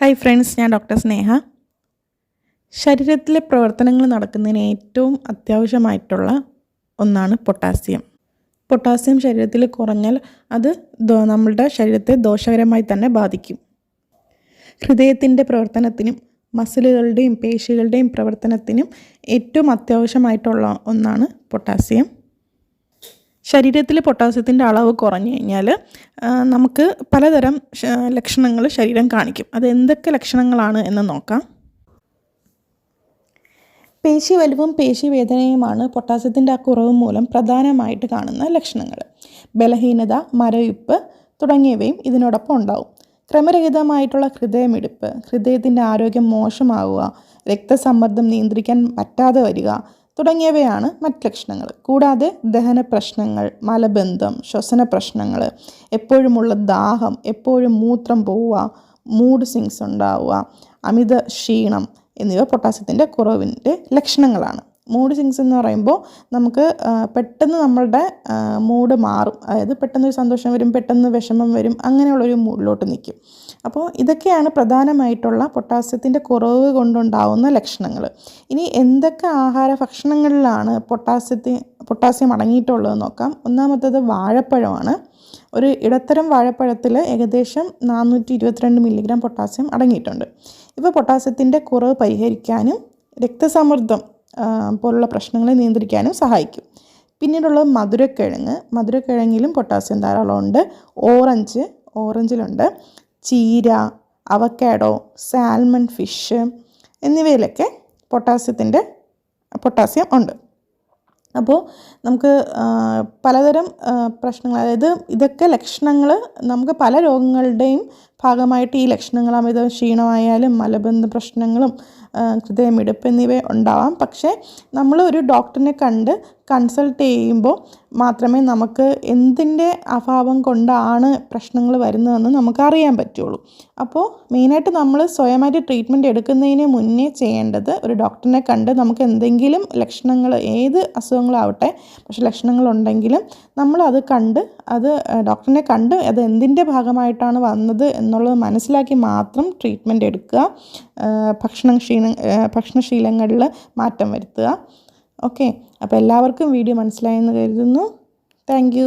Hi friends ഞാൻ doctor Sneha. ശരീരത്തിലെ പ്രവർത്തനങ്ങൾ നടക്കുന്നതിന് ഏറ്റവും അത്യാവശ്യമായിട്ടുള്ള ഒന്നാണ് പൊട്ടാസ്യം. പൊട്ടാസ്യം ശരീരത്തിൽ കുറഞ്ഞാൽ അത് നമ്മളുടെ ശരീരത്തെ ദോഷകരമായി തന്നെ ബാധിക്കും. ഹൃദയത്തിന്റെ പ്രവർത്തനത്തിനും മസിലുകളുടെയും പേശികളുടെയും പ്രവർത്തനത്തിനും ഏറ്റവും അത്യാവശ്യമായിട്ടുള്ള ഒന്നാണ് പൊട്ടാസ്യം. ശരീരത്തിൽ പൊട്ടാസ്യത്തിന്റെ അളവ് കുറഞ്ഞു കഴിഞ്ഞാൽ നമുക്ക് പലതരം ലക്ഷണങ്ങൾ ശരീരം കാണിക്കും. അത് എന്തൊക്കെ ലക്ഷണങ്ങളാണ് എന്ന് നോക്കാം. പേശി വലുവും പേശി വേദനയുമാണ് പൊട്ടാസ്യത്തിന്റെ ആ കുറവ് മൂലം പ്രധാനമായിട്ട് കാണുന്ന ലക്ഷണങ്ങൾ ബലഹീനത മരവിപ്പ് തുടങ്ങിയവയും ഇതിനോടൊപ്പം ഉണ്ടാവും. ക്രമരഹിതമായിട്ടുള്ള ഹൃദയമിടിപ്പ് ഹൃദയത്തിന്റെ ആരോഗ്യം മോശമാവുക രക്തസമ്മർദ്ദം നിയന്ത്രിക്കാൻ പറ്റാതെ വരിക തുടങ്ങിയവയാണ് മറ്റ് ലക്ഷണങ്ങൾ. കൂടാതെ ദഹന പ്രശ്നങ്ങൾ മലബന്ധം ശ്വസന പ്രശ്നങ്ങൾ എപ്പോഴുമുള്ള ദാഹം എപ്പോഴും മൂത്രം പോവുക മൂഡ് സിങ്സ് ഉണ്ടാവുക അമിത ക്ഷീണം എന്നിവ പൊട്ടാസ്യത്തിന്റെ കുറവിന്റെ ലക്ഷണങ്ങളാണ്. മൂഡ് സിങ്സ് എന്ന് പറയുമ്പോൾ നമുക്ക് പെട്ടെന്ന് നമ്മളുടെ മൂഡ് മാറും. അതായത് പെട്ടെന്ന് ഒരു സന്തോഷം വരും പെട്ടെന്ന് വിഷമം വരും അങ്ങനെയുള്ളൊരു മൂഡിലോട്ട് നിൽക്കും. അപ്പോൾ ഇതൊക്കെയാണ് പ്രധാനമായിട്ടുള്ള പൊട്ടാസ്യത്തിന്റെ കുറവ് കൊണ്ടുണ്ടാവുന്ന ലക്ഷണങ്ങൾ. ഇനി എന്തൊക്കെ ആഹാര ഭക്ഷണങ്ങളിലാണ് പൊട്ടാസ്യത്തി പൊട്ടാസ്യം അടങ്ങിയിട്ടുള്ളത് നോക്കാം. ഒന്നാമത്തേത് വാഴപ്പഴമാണ്. ഒരു ഇടത്തരം വാഴപ്പഴത്തിൽ ഏകദേശം നാനൂറ്റി ഇരുപത്തിരണ്ട് മില്ലിഗ്രാം പൊട്ടാസ്യം അടങ്ങിയിട്ടുണ്ട്. ഇപ്പോൾ പൊട്ടാസ്യത്തിന്റെ കുറവ് പരിഹരിക്കാനും രക്തസമ്മർദ്ദം പോലുള്ള പ്രശ്നങ്ങളെ നിയന്ത്രിക്കാനും സഹായിക്കും. പിന്നീടുള്ളത് മധുരക്കിഴങ്ങ്. മധുരക്കിഴങ്ങിലും പൊട്ടാസ്യം ധാരാളമുണ്ട്. ഓറഞ്ച് ഓറഞ്ചിലുണ്ട്. ചീര അവക്കാഡോ സാൽമൺ ഫിഷ് എന്നിവയിലൊക്കെ പൊട്ടാസ്യത്തിന്റെ പൊട്ടാസ്യം ഉണ്ട്. അപ്പോൾ നമുക്ക് പലതരം പ്രശ്നങ്ങൾ അതായത് ഇതൊക്കെ ലക്ഷണങ്ങൾ നമുക്ക് പല രോഗങ്ങളുടെയും ഭാഗമായിട്ട് ഈ ലക്ഷണങ്ങൾ അമിത ക്ഷീണമായാലും മലബന്ധ പ്രശ്നങ്ങളും ഹൃദയമിടുപ്പ് എന്നിവ ഉണ്ടാവാം. പക്ഷേ നമ്മൾ ഒരു ഡോക്ടറിനെ കണ്ട് കൺസൾട്ട് ചെയ്യുമ്പോൾ മാത്രമേ നമുക്ക് എന്തിന്റെ അഭാവം കൊണ്ടാണ് പ്രശ്നങ്ങൾ വരുന്നതെന്ന് നമുക്ക് അറിയാൻ പറ്റുള്ളൂ. അപ്പോൾ മെയിനായിട്ട് നമ്മൾ സ്വയമായിട്ട് ട്രീറ്റ്മെന്റ് എടുക്കുന്നതിന് മുന്നേ ചെയ്യേണ്ടത് ഒരു ഡോക്ടറിനെ കണ്ട് നമുക്ക് എന്തെങ്കിലും ലക്ഷണങ്ങൾ ഏത് അസുഖങ്ങളാവട്ടെ പക്ഷെ ലക്ഷണങ്ങളുണ്ടെങ്കിലും നമ്മൾ അത് കണ്ട് അത് ഡോക്ടറിനെ കണ്ട് അത് എന്തിന്റെ ഭാഗമായിട്ടാണ് വന്നത് എന്നുള്ളത് മനസ്സിലാക്കി മാത്രം ട്രീറ്റ്മെന്റ് എടുക്കുക. ഭക്ഷണ ക്ഷീണ ഭക്ഷണശീലങ്ങളിൽ മാറ്റം വരുത്തുക. ഓക്കെ അപ്പോൾ എല്ലാവർക്കും വീഡിയോ മനസ്സിലായെന്ന് കരുതുന്നു. താങ്ക്